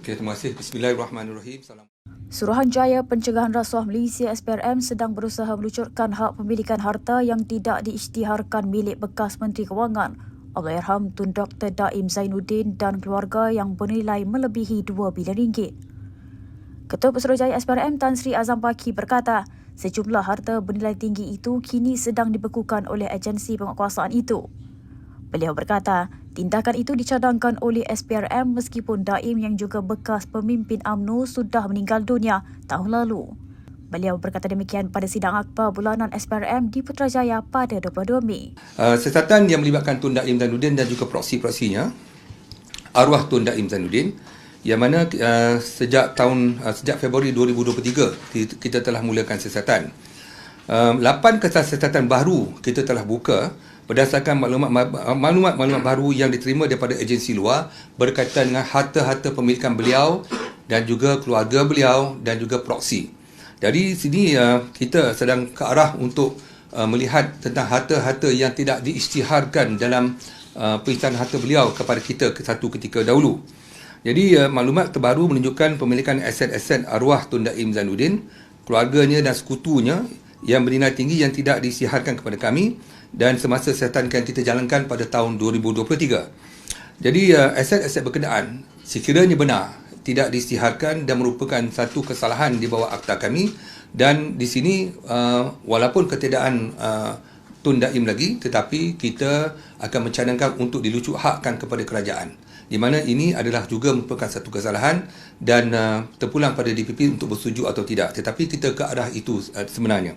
Okey, terima kasih. Bismillahirrahmanirrahim. Salam. Suruhanjaya Pencegahan Rasuah Malaysia SPRM sedang berusaha melucutkan hak pemilikan harta yang tidak diisytiharkan milik bekas Menteri Kewangan Allahyarham Tun Dr. Daim Zainuddin dan keluarga yang bernilai melebihi 2 bilion ringgit. Ketua Pesuruhjaya SPRM Tan Sri Azam Paki berkata, sejumlah harta bernilai tinggi itu kini sedang dibekukan oleh agensi penguatkuasaan itu. Beliau berkata, tindakan itu dicadangkan oleh SPRM meskipun Daim yang juga bekas pemimpin AMNO sudah meninggal dunia tahun lalu. Beliau berkata demikian pada sidang akbar bulanan SPRM di Putrajaya pada 22 Mei. Uh, siasatan yang melibatkan Tun Daim Zainuddin dan juga proksi-proksinya, arwah Tun Daim Zainuddin, yang mana uh, sejak tahun uh, sejak Februari 2023 kita telah mulakan siasatan. Uh, 8 kesal siasatan baru kita telah buka berdasarkan maklumat-maklumat baru yang diterima daripada agensi luar berkaitan dengan harta-harta pemilikan beliau dan juga keluarga beliau dan juga proksi. Dari sini uh, kita sedang ke arah untuk uh, melihat tentang harta-harta yang tidak diisytiharkan dalam uh, perincian harta beliau kepada kita ke satu ketika dahulu. Jadi uh, maklumat terbaru menunjukkan pemilikan aset-aset arwah Tun Daim Zainuddin, keluarganya dan sekutunya yang bernilai tinggi yang tidak disiharkan kepada kami dan semasa siasatan yang kita jalankan pada tahun 2023. Jadi uh, aset-aset berkenaan sekiranya benar tidak disiharkan dan merupakan satu kesalahan di bawah akta kami dan di sini uh, walaupun ketiadaan uh, Tun Daim lagi tetapi kita akan mencadangkan untuk dilucuk hakkan kepada kerajaan. Di mana ini adalah juga merupakan satu kesalahan dan uh, terpulang pada DPP untuk bersetuju atau tidak. Tetapi kita ke arah itu uh, sebenarnya